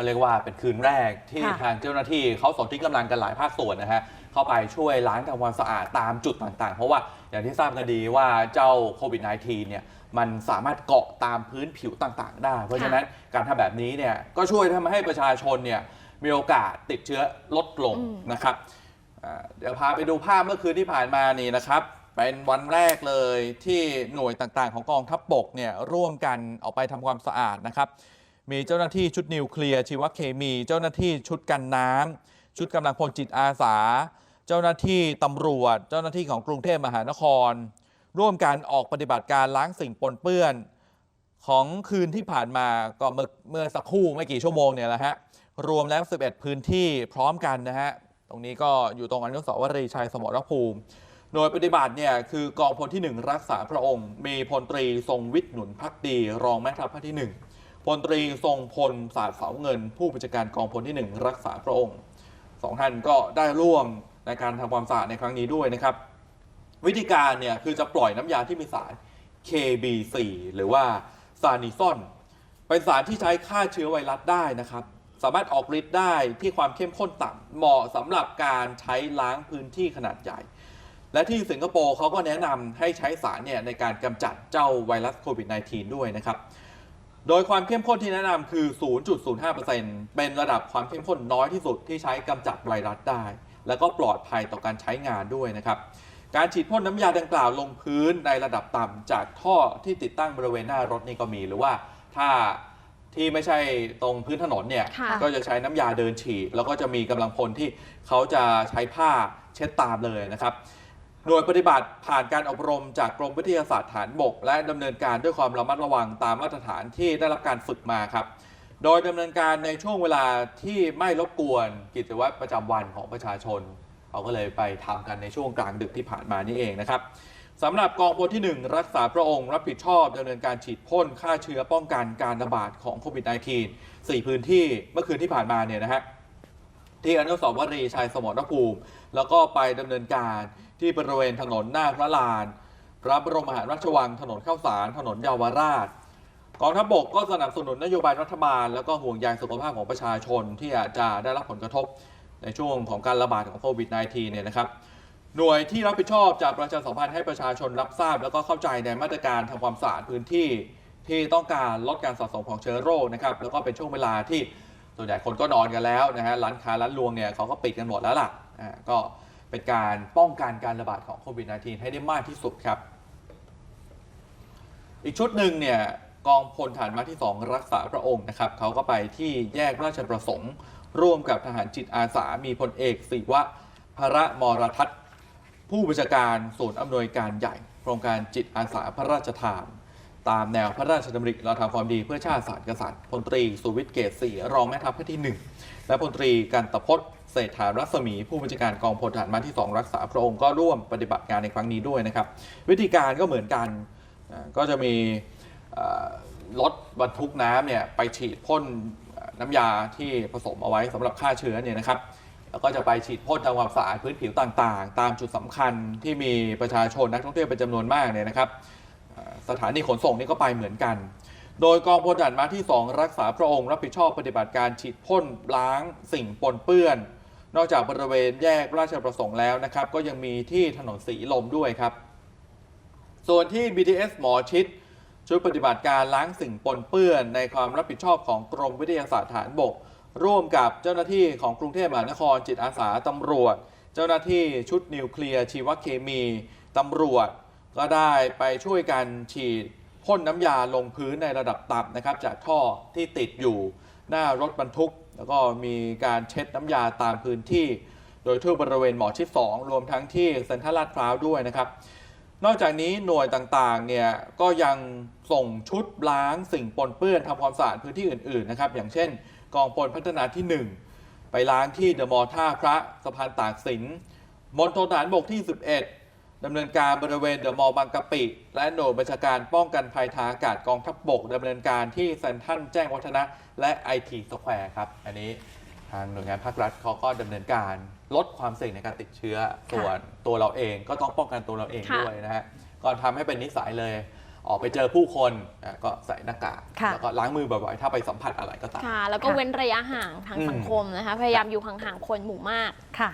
ก็เรียกว่าเป็นคืนแรกที่ค่ะทางเจ้าหน้าที่เขาสนที่กำลังกันหลายภาคส่วนนะฮะเข้าไปช่วยล้างทำความสะอาดตามจุดต่างๆ เพราะว่าอย่างที่ทราบกันดีว่าเจ้าโควิด -19 เนี่ยมันสามารถเกาะตามพื้นผิวต่างๆ ได้ เพราะฉะนั้นการทำแบบนี้เนี่ยก็ช่วยทำให้ประชาชนเนี่ยมีโอกาสติดเชื้อลดลงอืม นะครับ อ่าเดี๋ยวพาไปดูภาพเมื่อคืนที่ผ่านมานี่นะครับ เป็นวันแรกเลยที่หน่วยต่างๆ ของกองทัพบกเนี่ยร่วมกันออกไปทำความสะอาดนะครับ มีเจ้าหน้าที่ชุดนิวเคลียร์ชีวเคมี เจ้าหน้าที่ชุดกันน้ำชุดกำลังพลจิตอาสา เจ้าหน้าที่ตำรวจ เจ้าหน้าที่ของกรุงเทพมหานคร ร่วมกันออกปฏิบัติการล้างสิ่งปนเปื้อน ของคืนที่ผ่านมาก็เมื่อเมื่อสักครู่ไม่กี่ชั่วโมงเนี่ยแหละฮะรวมแล้ว 11 พื้นที่พร้อมกันนะฮะตรงนี้ก็อยู่ตรงอนุสาวรีย์ชัยสมรภูมิหน่วยปฏิบัติเนี่ยคือกองพลที่ 1 รักษาพระองค์ มีพลตรีทรงวิทย์หนุนพักดี รองแม่ทัพภาคที่ 1 พลตรีทรงพลศาสตร์เสาเงิน ผู้บัญชาการกองพลที่ 1 รักษาพระองค์สองท่านก็ได้ร่วมในการทำความสะอาดในครั้งนี้ด้วยนะครับ วิธีการเนี่ยคือจะปล่อยน้ำยาที่มีสาร KB4 หรือว่าซานิซอนเป็นสารที่ใช้ฆ่าเชื้อไวรัสได้นะครับ สามารถออกฤทธิ์ได้ที่ความเข้มข้นต่ำเหมาะสำหรับการใช้ล้างพื้นที่ขนาดใหญ่ และที่สิงคโปร์เขาก็แนะนำให้ใช้สารเนี่ยในการกำจัดเจ้าไวรัสโควิด -19 ด้วยนะครับ โดยความเข้มข้นที่แนะนำคือ 0.05%เป็นระดับความเข้มข้นน้อยที่สุดที่ใช้กำจัดไวรัสได้ แล้วก็ปลอดภัยต่อการใช้งานด้วยนะครับ การฉีดพ่นน้ำยาดังกล่าวลงพื้นในระดับต่ำจากท่อที่ติดตั้งบริเวณหน้ารถนี่ก็มีหรือว่าถ้าที่ไม่ใช่ตรงพื้นถนนเนี่ย ค่ะ ก็จะใช้น้ำยาเดินฉีดแล้วก็จะมีกำลังพลที่เขาจะใช้ผ้าเช็ดตามเลยนะครับ หน่วยปฏิบัติผ่านการอบรมจากกรมวิทยาศาสตร์ฐานบก และดำเนินการด้วยความระมัดระวังตามมาตรฐานที่ได้รับการฝึกมาครับ โดยดำเนินการในช่วงเวลาที่ไม่รบกวนกิจวัตรประจำวันของประชาชนเขาก็เลยไปทำกันในช่วงกลางดึกที่ผ่านมานี่เองนะครับสำหรับกองพลที่ 1 รักษาพระองค์ รับผิดชอบดำเนินการฉีดพ่นฆ่าเชื้อป้องกันการระบาดของโควิด -19 4 พื้นที่เมื่อคืนที่ผ่านมาเนี่ยนะฮะที่อนุสาวรีย์ชัยสมรภูมิ แล้วก็ไปดำเนินการ ที่บริเวณถนนหน้าพระลาน พระบรมมหาราชวัง ถนนข้าวสาร ถนนเยาวราชกองทัพบกก็สนับสนุนนโยบายรัฐบาล แล้วก็ห่วงใยสุขภาพของประชาชนที่อาจจะได้รับผลกระทบในช่วงของการระบาดของโควิด -19 เนี่ยนะครับ หน่วยที่รับผิดชอบจากประชาสัมพันธ์ให้ประชาชนรับทราบ แล้วก็เข้าใจในมาตรการทำความสะอาดพื้นที่ ที่ต้องการลดการสะสมของเชื้อโรคนะครับแล้วก็เป็นช่วงเวลาที่ส่วนใหญ่คนก็นอนกันแล้วนะฮะร้านค้าร้านรวงเนี่ยเขาก็ปิดกันหมดแล้วล่ะอ่าก็ เป็นการป้องกันการระบาดของโควิด -19 ให้ได้มากที่สุดครับ อีกชุดหนึ่งเนี่ยกองพลฐานมาที่ 2 รักษาพระองค์นะครับเขาก็ไปที่แยกราชประสงค์ ร่วมกับทหารจิตอาสา มีพลเอกศิวะพระมรทัศน์ผู้บัญชาการศูนย์อำนวยการใหญ่ โครงการจิตอาสาพระราชทาน ตามแนวพระราชดำริเราทำความดีเพื่อชาติศาสตร์กษัตริย์พลตรีสุวิทย์เกษศรีรองแม่ทัพภาคที่ 1 และพลตรีกันตพจน์ เศรษฐารัศมี ผู้บัญชาการกองพลทหารมาที่ 2 รักษาพระองค์ก็ร่วมปฏิบัติงานในครั้งนี้ด้วยนะครับ วิธีการก็เหมือนกันก็จะมีรถบรรทุกน้ำเนี่ยไปฉีดพ่นน้ำยาที่ผสมเอาไว้สำหรับฆ่าเชื้อเนี่ยนะครับแล้วก็จะไปฉีดพ่นทำความสะอาดพื้นผิวต่างๆ ตามจุดสำคัญที่มีประชาชนนักท่องเที่ยวเป็นจำนวนมากเนี่ยนะครับ สถานีขนส่งนี่ก็ไปเหมือนกัน โดยกองพลทหารมาที่ 2 รักษาพระองค์รับผิดชอบปฏิบัติการฉีดพ่นล้างสิ่งปนเปื้อน นอกจากบริเวณแยกราชประสงค์แล้วนะครับ ก็ยังมีที่ถนนสีลมด้วยครับ ส่วนที่ BTS หมอชิดชุดปฏิบัติการล้างสิ่งปนเปื้อนในความรับผิดชอบของกรมวิทยาศาสตร์ฐานบก ร่วมกับเจ้าหน้าที่ของกรุงเทพมหานครจิตอาสาตำรวจ เจ้าหน้าที่ชุดนิวเคลียร์ชีวเคมีตำรวจ ก็ได้ไปช่วยกันฉีดพ่นน้ำยาลงพื้นในระดับต่ำนะครับ จากท่อที่ติดอยู่หน้ารถบรรทุก แล้วก็มีการเช็ดน้ำยาตามพื้นที่ โดยทั่วบริเวณหมอชิด2รวมทั้งที่เซ็นทรัลลาดพร้าวด้วยนะครับ นอกจากนี้หน่วยต่างๆเนี่ยก็ยังส่งชุดล้างสิ่งปนเปื้อนทำความสะอาดพื้นที่อื่นๆนะครับอย่างเช่น กองพลพัฒนาที่ 1 ไปล้างที่เดอะมอลล์ท่าพระสะพานตากสินมณฑลฐานบกที่ 11 ดำเนินการบริเวณเดอะมอลล์บางกะปิ และหน่วยบัญชาการป้องกันภัยทางอากาศกองทัพบบกดำเนินการที่เซ็นทรัลแจ้งวัฒนะ และไอทีสแควร์ครับ อันนี้ทางหน่วยงานภาครัฐเขาก็ดำเนินการลดความเสี่ยงในการติดเชื้อ ส่วนตัวเราเองก็ต้องป้องกันตัวเราเองค่ะด้วยนะฮะก่อนทำให้เป็นนิสัยเลย ออกไปเจอผู้คนอะก็ใส่หน้ากากค่ะแล้วก็ล้างมือบ่อยๆถ้าไปสัมผัสอะไรก็ตามค่ะแล้วก็ค่ะเว้นระยะห่างทางอืมสังคมนะคะพยายามอยู่ห่างๆคนหมู่มากค่ะ